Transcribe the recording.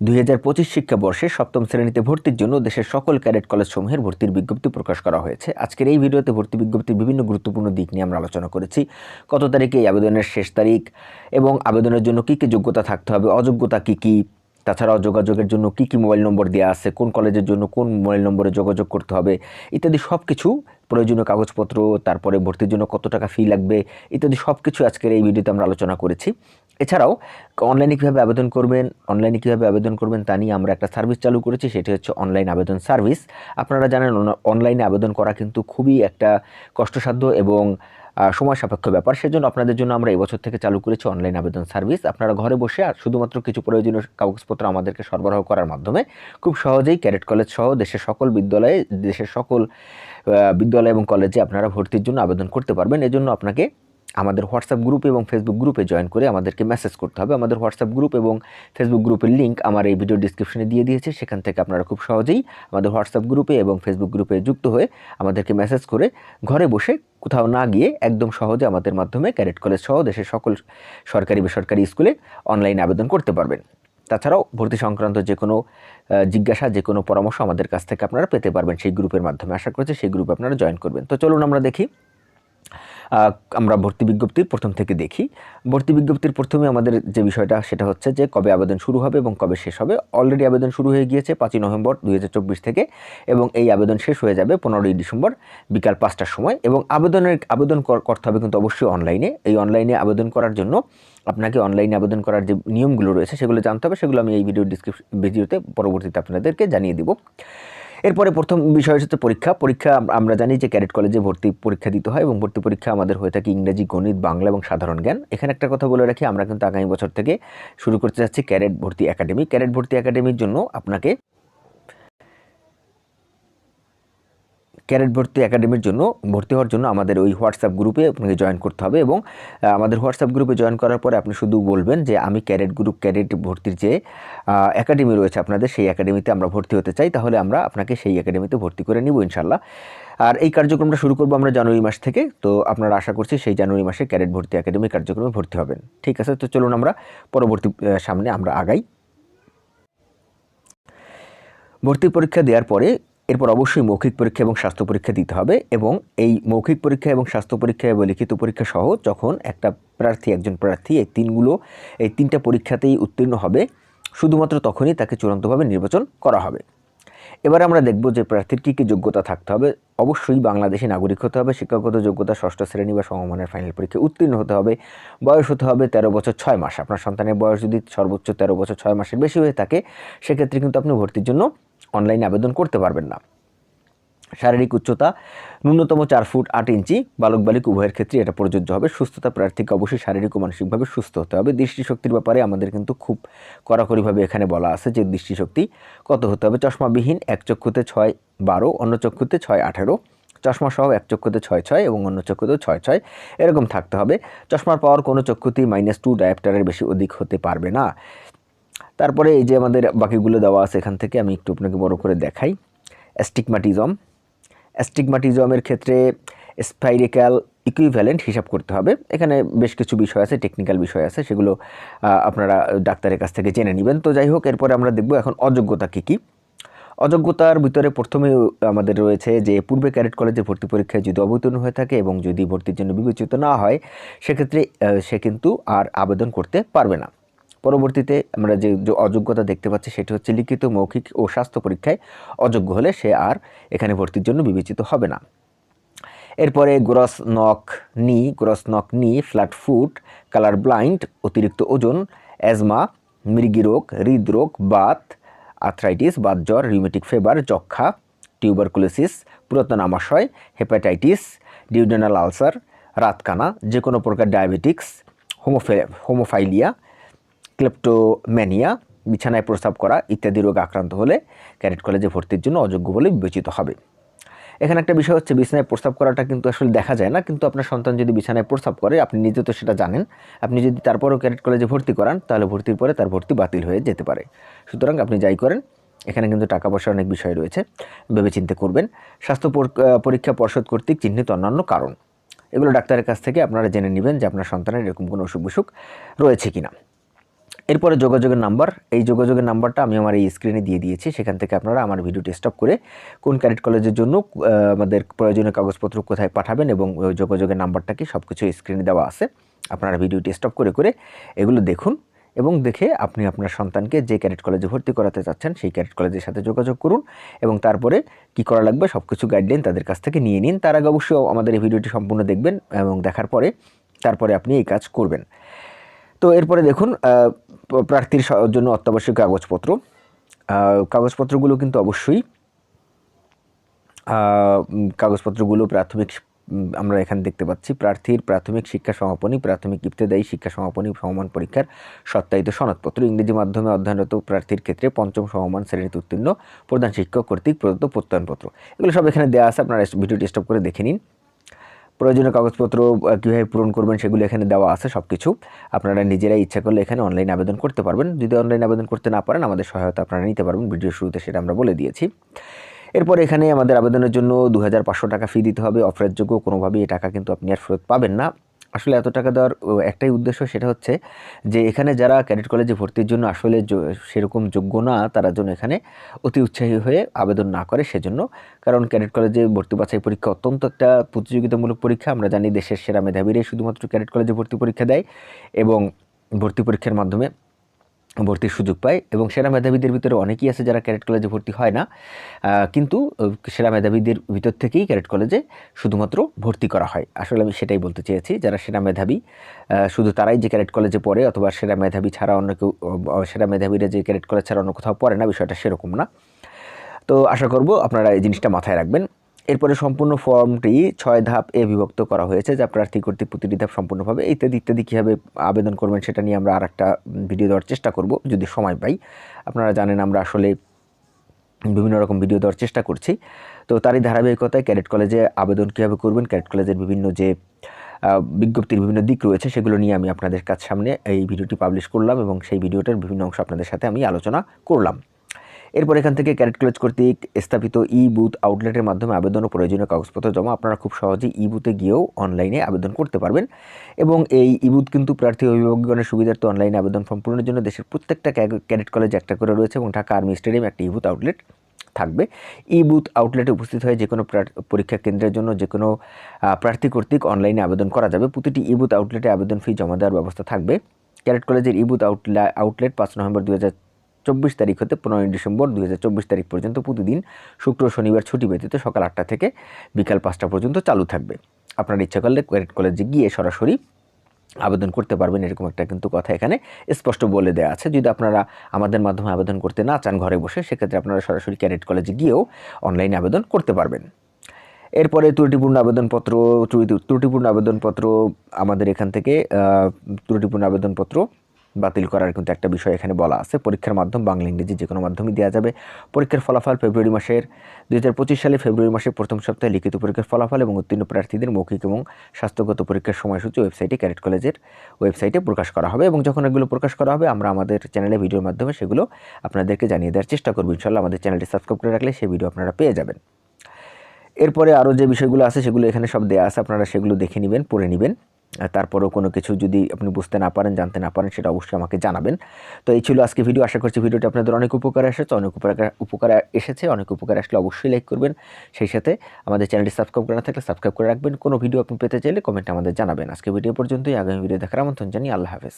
দুই হাজার পঁচিশ শিক্ষাবর্ষে সপ্তম শ্রেণীতে ভর্তির জন্য দেশের সকল ক্যাডেট কলেজসমূহের ভর্তির বিজ্ঞপ্তি প্রকাশ করা হয়েছে। আজকের এই ভিডিওতে ভর্তি বিজ্ঞপ্তির বিভিন্ন গুরুত্বপূর্ণ দিক নিয়ে আমরা আলোচনা করেছি। কত তারিখে এই আবেদনের শেষ তারিখ এবং আবেদনের জন্য কী কী যোগ্যতা থাকতে হবে, অযোগ্যতা কী কী, তাছাড়াও যোগাযোগের জন্য কী কী মোবাইল নম্বর দেওয়া আছে, কোন কলেজের জন্য কোন মোবাইল নম্বরে যোগাযোগ করতে হবে, ইত্যাদি সব কিছু প্রয়োজনীয় কাগজপত্র, তারপরে ভর্তির জন্য কত টাকা ফি লাগবে, ইত্যাদি সব কিছু আজকের এই ভিডিওতে আমরা আলোচনা করেছি। এছাড়াও অনলাইনে কীভাবে আবেদন করবেন অনলাইনে কীভাবে আবেদন করবেন তা নিয়ে আমরা একটা সার্ভিস চালু করেছি, সেটি হচ্ছে অনলাইন আবেদন সার্ভিস আপনারা জানেন অনলাইনে আবেদন করা কিন্তু খুবই একটা কষ্টসাধ্য এবং সময় সাপেক্ষ ব্যাপার। সেজন্য আপনাদের জন্য আমরা এবছর থেকে চালু করেছি অনলাইন আবেদন সার্ভিস আপনারা ঘরে বসে আর শুধুমাত্র কিছু প্রয়োজনীয় কাগজপত্র আমাদেরকে সরবরাহ করার মাধ্যমে খুব সহজেই ক্যাডেট কলেজ সহ দেশের সকল বিদ্যালয়ে, দেশের সকল বিদ্যালয় এবং কলেজে আপনারা ভর্তির জন্য আবেদন করতে পারবেন। এজন্য আপনাকে আমাদের হোয়াটসঅ্যাপ গ্রুপ এবং ফেসবুক গ্রুপে জয়েন করে আমাদেরকে মেসেজ করতে হবে। আমাদের হোয়াটসঅ্যাপ গ্রুপ এবং ফেসবুক গ্রুপের লিঙ্ক আমার এই ভিডিও ডিসক্রিপশনে দিয়ে দিয়েছে। সেখান থেকে আপনারা খুব সহজেই আমাদের হোয়াটসঅ্যাপ গ্রুপে এবং ফেসবুক গ্রুপে যুক্ত হয়ে আমাদেরকে মেসেজ করে ঘরে বসে কোথাও না গিয়ে একদম সহজে আমাদের মাধ্যমে ক্যারেট কলেজ সহ দেশের সকল সরকারি বেসরকারি স্কুলে অনলাইন আবেদন করতে পারবেন। তাছাড়াও ভর্তি সংক্রান্ত যে কোনো জিজ্ঞাসা, যে কোনো পরামর্শ আমাদের কাছ থেকে আপনারা পেতে পারবেন সেই গ্রুপের মাধ্যমে। আশা করছি সেই গ্রুপে আপনারা জয়েন করবেন। তো চলুন আমরা দেখি আমরা ভর্তি বিজ্ঞপ্তির প্রথম থেকে দেখি। ভর্তি বিজ্ঞপ্তির প্রথমে আমাদের যে বিষয়টা, সেটা হচ্ছে যে কবে আবেদন শুরু হবে এবং কবে শেষ হবে। অলরেডি আবেদন শুরু হয়ে গিয়েছে পাঁচই নভেম্বর দুই হাজার চব্বিশ থেকে এবং এই আবেদন শেষ হয়ে যাবে পনেরোই ডিসেম্বর বিকাল পাঁচটার সময় এবং আবেদনের, আবেদন কর- করতে হবে কিন্তু অবশ্যই অনলাইনে। এই অনলাইনে আবেদন করার জন্য আপনাকে অনলাইনে আবেদন করার যে নিয়মগুলো রয়েছে, সেগুলো জানতে হবে। সেগুলো আমি এই ভিডিও ডিসক্রিপশন ভিডিওতে পরবর্তীতে আপনাদেরকে জানিয়ে দিব। এরপরে প্রথম বিষয় হচ্ছে পরীক্ষা। পরীক্ষা আমরা জানি যে ক্যাডেট কলেজে ভর্তি পরীক্ষা দিতে হয় এবং ভর্তি পরীক্ষা আমাদের হয়ে থাকে ইংরেজি, গণিত, বাংলা এবং সাধারণ জ্ঞান। এখানে একটা কথা বলে রাখি, আমরা কিন্তু আগামী বছর থেকে শুরু করতে যাচ্ছি ক্যাডেট ভর্তি একাডেমি। ক্যাডেট ভর্তি একাডেমির জন্য আপনাকে ক্যারেট ভর্তি একাডেমির জন্য, ভর্তি হওয়ার জন্য আমাদের ওই হোয়াটসঅ্যাপ গ্রুপে আপনাকে জয়েন করতে হবে এবং আমাদের হোয়াটসঅ্যাপ গ্রুপে জয়েন করার পরে আপনি শুধু বলবেন যে, আমি ক্যারেট গ্রুপ ক্যারেট ভর্তির যে একাডেমি রয়েছে আপনাদের, সেই একাডেমিতে আমরা ভর্তি হতে চাই, তাহলে আমরা আপনাকে সেই একাডেমিতে ভর্তি করে নিব ইনশাল্লাহ আর এই কার্যক্রমটা শুরু করব আমরা জানুয়ারি মাস থেকে, তো আপনারা আশা করছি সেই জানুয়ারি মাসে ক্যারেট ভর্তি একাডেমি কার্যক্রমে ভর্তি হবেন। ঠিক আছে, তো চলুন আমরা পরবর্তী সামনে আমরা আগাই। ভর্তি পরীক্ষা দেওয়ার পরে এরপর অবশ্যই মৌখিক পরীক্ষা এবং স্বাস্থ্য পরীক্ষা দিতে হবে এবং এই মৌখিক পরীক্ষা এবং স্বাস্থ্য পরীক্ষা এবং লিখিত পরীক্ষা সহ যখন একটা প্রার্থী, একজন প্রার্থী, এই তিনগুলো, এই তিনটা পরীক্ষাতেই উত্তীর্ণ হবে, শুধুমাত্র তখনই তাকে চূড়ান্তভাবে নির্বাচন করা হবে। এবার আমরা দেখব যে প্রার্থীর কী কী যোগ্যতা থাকতে হবে। অবশ্যই বাংলাদেশে নাগরিক হতে হবে, শিক্ষাগত যোগ্যতা, ষষ্ঠ শ্রেণি বা সমমানের ফাইনাল পরীক্ষায় উত্তীর্ণ হতে হবে, বয়স হতে হবে তেরো বছর ছয় মাস। আপনার সন্তানের বয়স যদি সর্বোচ্চ তেরো বছর ছয় মাসের বেশি হয়ে থাকে, সেক্ষেত্রে কিন্তু আপনি ভর্তির জন্য অনলাইনে আবেদন করতে পারবেন না। শারীরিক উচ্চতা ন্যূনতম চার ফুট আট ইঞ্চি, বালক বালিক উভয়ের ক্ষেত্রে এটা প্রযোজ্য হবে। সুস্থতা প্রার্থীকে অবশ্যই শারীরিক ও মানসিকভাবে সুস্থ হতে হবে। দৃষ্টিশক্তির ব্যাপারে আমাদের কিন্তু খুব কড়াকড়িভাবে এখানে বলা আছে যে দৃষ্টিশক্তি কত হতে হবে। চশমাবিহীন এক চক্ষুতে ছয় বারো, অন্য চক্ষুতে ছয় আঠেরো চশমা সহ এক চক্ষুতে ছয় ছয় এবং অন্য চক্ষুতেও ছয় ছয় এরকম থাকতে হবে। চশমার পাওয়ার কোনো চক্ষুতেই মাইনাস টু ডায়াপ্টারের বেশি অধিক হতে পারবে না। তারপরে এই যে আমাদের বাকিগুলো দেওয়া আছে এখান থেকে আমি একটু আপনাকে বড় করে দেখাই। অ্যাস্টিগমাটিজম অ্যাস্টিগমাটিজমের ক্ষেত্রে স্পাইরিক্যাল ইকুইভ্যালেন্ট হিসাব করতে হবে। এখানে বেশ কিছু বিষয় আছে টেকনিক্যাল বিষয় আছে, সেগুলো আপনারা ডাক্তারের কাছ থেকে জেনে নেবেন। তো যাই হোক, এরপরে আমরা দেখব এখন অযোগ্যতা কী কী। অযোগ্যতার ভিতরে প্রথমে আমাদের রয়েছে যে পূর্বে ক্যাডেট কলেজে ভর্তি পরীক্ষায় যদি অবতীর্ণ হয়ে থাকে এবং যদি ভর্তির জন্য বিবেচিত না হয়, সেক্ষেত্রে সে কিন্তু আর আবেদন করতে পারবে না। পরবর্তীতে আমরা যে অযোগ্যতা দেখতে পাচ্ছি সেটি হচ্ছে লিখিত, মৌখিক ও স্বাস্থ্য পরীক্ষায় অযোগ্য হলে সে আর এখানে ভর্তির জন্য বিবেচিত হবে না। এরপরে gross knock knee, gross knock knee, flat foot, colour blind, অতিরিক্ত ওজন, অ্যাজমা, মৃগী রোগ হৃদরোগ বাত, আর্থ্রাইটিস, বাত জ্বর রিউমেটিক ফেভার যক্ষা টিউবারকুলোসিস পুরাতন আমাশয় হেপাটাইটিস ডিউডেনাল আলসার রাতকানা যে কোনো প্রকার ডায়াবেটিক্স হোমোফে হোমোফাইলিয়া ক্লেপ্টোম্যানিয়া, বিছানায় প্রস্রাব করা ইত্যাদি রোগে আক্রান্ত হলে ক্যাডেট কলেজে ভর্তির জন্য অযোগ্য বলে বিবেচিত হবে। এখানে একটা বিষয় হচ্ছে, বিছানায় প্রস্রাব করাটা কিন্তু আসলে দেখা যায় না, কিন্তু আপনার সন্তান যদি বিছানায় প্রস্রাব করে, আপনি নিজে তো সেটা জানেন, আপনি যদি তারপরও ক্যাডেট কলেজে ভর্তি করান, তাহলে ভর্তির পরে তার ভর্তি বাতিল হয়ে যেতে পারে। সুতরাং আপনি যাই করেন, এখানে কিন্তু টাকা পয়সার অনেক বিষয় রয়েছে, ভেবেচিন্তে করবেন। স্বাস্থ্য পরীক্ষা পর্ষদ কর্তৃক চিহ্নিত অন্যান্য কারণ। এগুলো ডাক্তারের কাছ থেকে আপনারা জেনে নেবেন যে আপনার সন্তানের এরকম কোনো অসুখ বিসুখ রয়েছে কিনা। এরপরে যোগাযোগের নাম্বার। এই যোগাযোগের নাম্বারটা আমি আমার এই স্ক্রিনে দিয়ে দিয়েছি। সেখান থেকে আপনারা আমার ভিডিওটি স্টপ করে কোন ক্যাডেট কলেজের জন্য আমাদের প্রয়োজনীয় কাগজপত্র কোথায় পাঠাবেন এবং যোগাযোগের নাম্বারটা কি সব কিছু স্ক্রিনে দেওয়া আছে, আপনারা ভিডিওটি স্টপ করে করে এগুলো দেখুন এবং দেখে আপনি আপনার সন্তানকে যে ক্যাডেট কলেজে ভর্তি করাতে চাচ্ছেন, সেই ক্যাডেট কলেজের সাথে যোগাযোগ করুন এবং তারপরে কি করা লাগবে সব কিছু গাইডলাইন তাদের কাছ থেকে নিয়ে নিন। তার আগে অবশ্যই আমাদের এই ভিডিওটি সম্পূর্ণ দেখবেন এবং দেখার পরে তারপরে আপনি এই কাজ করবেন। তো এরপরে দেখুন প্রার্থীর জন্য অত্যাবশ্যক কাগজপত্র। কাগজপত্রগুলো কিন্তু অবশ্যই কাগজপত্রগুলো প্রাথমিক আমরা এখানে দেখতে পাচ্ছি, প্রার্থীর প্রাথমিক শিক্ষা সমাপনী, প্রাথমিক ইবতেদায়ী শিক্ষা সমাপনী সমমান পরীক্ষার সত্যায়িত সনদপত্র। ইংরেজি মাধ্যমে অধ্যয়নরত প্রার্থীর ক্ষেত্রে পঞ্চম সমমান শ্রেণীতে উত্তীর্ণ প্রধান শিক্ষক কর্তৃক প্রদত্ত প্রত্যয়নপত্র। এগুলো সব এখানে দেওয়া আছে, আপনারা ভিডিওটি স্টপ করে দেখে নিন। প্রয়োজনীয় কাগজপত্র কীভাবে পূরণ করবেন সেগুলো এখানে দেওয়া আছে সব কিছু আপনারা নিজেরাই ইচ্ছা করলে এখানে অনলাইন আবেদন করতে পারবেন। যদি অনলাইন আবেদন করতে না পারেন, আমাদের সহায়তা আপনারা নিতে পারবেন। ভিডিও শুরুতে সেটা আমরা বলে দিয়েছি। এরপর এখানে আমাদের আবেদনের জন্য দু হাজার পাঁচশো টাকা ফি দিতে হবে। অফারের কোনোভাবেই এই টাকা কিন্তু আপনি আর ফেরত পাবেন না। আসলে এত টাকা দেওয়ার একটাই উদ্দেশ্য সেটা হচ্ছে যে এখানে যারা ক্যাডেট কলেজে ভর্তির জন্য আসলে সেরকম যোগ্য না, তারা যেন এখানে অতি উৎসাহী হয়ে আবেদন না করে সেজন্য। কারণ ক্যাডেট কলেজে ভর্তি বাছাই পরীক্ষা অত্যন্ত একটা প্রতিযোগিতামূলক পরীক্ষা। আমরা জানি দেশের সেরা মেধাবীরাই শুধুমাত্র ক্যাডেট কলেজে ভর্তি পরীক্ষা দেয় এবং ভর্তি পরীক্ষার মাধ্যমে ভর্তির সুযোগ পায় এবং সেরা মেধাবীদের ভিতরে অনেকেই আছে যারা ক্যাডেট কলেজে ভর্তি হয় না। কিন্তু সেরা মেধাবীদের ভিতর থেকেই ক্যাডেট কলেজে শুধুমাত্র ভর্তি করা হয়। আসলে আমি সেটাই বলতে চেয়েছি, যারা সেরা মেধাবী শুধু তারাই যে ক্যাডেট কলেজে পড়ে অথবা সেরা মেধাবী ছাড়া অন্য কেউ সেরা মেধাবীরা যে ক্যাডেট কলেজ ছাড়া অন্য কোথাও পড়ে না, বিষয়টা সেরকম না। তো আশা করব আপনারা এই জিনিসটা মাথায় রাখবেন। এরপরে সম্পূর্ণ ফর্মটি ছয় ধাপ এ বিভক্ত করা হয়েছে যা প্রার্থী কর্তৃক প্রতিটি ধাপ সম্পূর্ণভাবে ইত্যাদি ইত্যাদি কীভাবে আবেদন করবেন সেটা নিয়ে আমরা আর একটা ভিডিও দেওয়ার চেষ্টা করব যদি সময় পাই। আপনারা জানেন আমরা আসলে বিভিন্ন রকম ভিডিও দেওয়ার চেষ্টা করছি। তো তারই ধারাবাহিকতায় ক্যাডেট কলেজে আবেদন কীভাবে করবেন, ক্যাডেট কলেজের বিভিন্ন যে বিজ্ঞপ্তির বিভিন্ন দিক রয়েছে সেগুলো নিয়ে আমি আপনাদের কাছ সামনে এই ভিডিওটি পাবলিশ করলাম এবং সেই ভিডিওটার বিভিন্ন অংশ আপনাদের সাথে আমি আলোচনা করলাম। এরপর এখান থেকে ক্যারেট কলেজ কর্তৃক স্থাপিত ই বুথ আউটলেটের মাধ্যমে আবেদন ও প্রয়োজনীয় কাগজপত্র জমা আপনারা খুব সহজেই ই বুথে গিয়েও অনলাইনে আবেদন করতে পারবেন। এবং এই ই বুথ কিন্তু প্রার্থী অভিভাবকগণের সুবিধার্থে অনলাইনে আবেদন ফর্ম পূরণের জন্য দেশের প্রত্যেকটা ক্যাডেট কলেজ একটা করে রয়েছে এবং ঢাকা আর্মি স্টেডিয়াম একটা ই বুথ আউটলেট থাকবে। ই বুথ আউটলেটে উপস্থিত হয়ে যে কোনো পরীক্ষা কেন্দ্রের জন্য যে কোনো প্রার্থী কর্তৃক অনলাইনে আবেদন করা যাবে। প্রতিটি ই বুথ আউটলেটে আবেদন ফি জমা দেওয়ার ব্যবস্থা থাকবে। ক্যারেট কলেজের ই বুথ আউটলে, আউটলেট পাঁচ নভেম্বর দু চব্বিশ তারিখ হতে পনেরোই ডিসেম্বর দুই হাজার চব্বিশ তারিখ পর্যন্ত প্রতিদিন শুক্র শনিবার ছুটি ব্যতীত সকাল আটটা থেকে বিকাল পাঁচটা পর্যন্ত চালু থাকবে। আপনার ইচ্ছা করলে ক্যাডেট কলেজে গিয়ে সরাসরি আবেদন করতে পারবেন, এরকম একটা কিন্তু কথা এখানে স্পষ্ট বলে দেওয়া আছে। যদি আপনারা আমাদের মাধ্যমে আবেদন করতে না চান ঘরে বসে, সেক্ষেত্রে আপনারা সরাসরি ক্যারেট কলেজে গিয়েও অনলাইনে আবেদন করতে পারবেন। এরপরে ত্রুটিপূর্ণ আবেদনপত্র, ত্রুটি- ত্রুটিপূর্ণ আবেদনপত্র আমাদের এখান থেকে ত্রুটিপূর্ণ আবেদনপত্র বাতিল করার কিন্তু একটা বিষয় এখানে বলা আছে। পরীক্ষার মাধ্যম বাংলা, ইংরেজি যে কোনো মাধ্যমে দেওয়া যাবে। পরীক্ষার ফলাফল ফেব্রুয়ারি মাসের দুই হাজার পঁচিশ সালে ফেব্রুয়ারি মাসের প্রথম সপ্তাহে লিখিত পরীক্ষার ফলাফল এবং উত্তীর্ণ প্রার্থীদের মৌখিক এবং স্বাস্থ্যগত পরীক্ষার সময়সূচি ওয়েবসাইটে ক্যারেট কলেজের ওয়েবসাইটে প্রকাশ করা হবে এবং যখন এগুলো প্রকাশ করা হবে, আমরা আমাদের চ্যানেলে ভিডিওর মাধ্যমে সেগুলো আপনাদেরকে জানিয়ে দেওয়ার চেষ্টা করব। ইনশাল্লাহ আমাদের চ্যানেলটি সাবস্ক্রাইব করে রাখলে সেই ভিডিও আপনারা পেয়ে যাবেন। এরপরে আরও যে বিষয়গুলো আছে সেগুলো এখানে সব দেওয়া আছে, আপনারা সেগুলো দেখে নেবেন, পড়ে নেবেন। তারপরেও কোনো কিছু যদি আপনি বুঝতে না পারেন, জানতে না পারেন, সেটা অবশ্যই আমাকে জানাবেন। তো এই ছিল আজকে ভিডিও। আশা করছি ভিডিওটি আপনাদের অনেক উপকার এসেছে, অনেক উপকার উপকার এসেছে, অনেক উপকার আসলে অবশ্যই লাইক করবেন। সেই সাথে আমাদের চ্যানেলটি সাবস্ক্রাইব করে না থাকলে সাবস্ক্রাইব করে রাখবেন। কোনো ভিডিও আপনি পেতে চাইলে কমেন্টে আমাদের জানাবেন। আজকে ভিডিও পর্যন্তই। আগামী ভিডিও দেখার আমন্ত্রণ জানি আল্লাহ হাফেজ।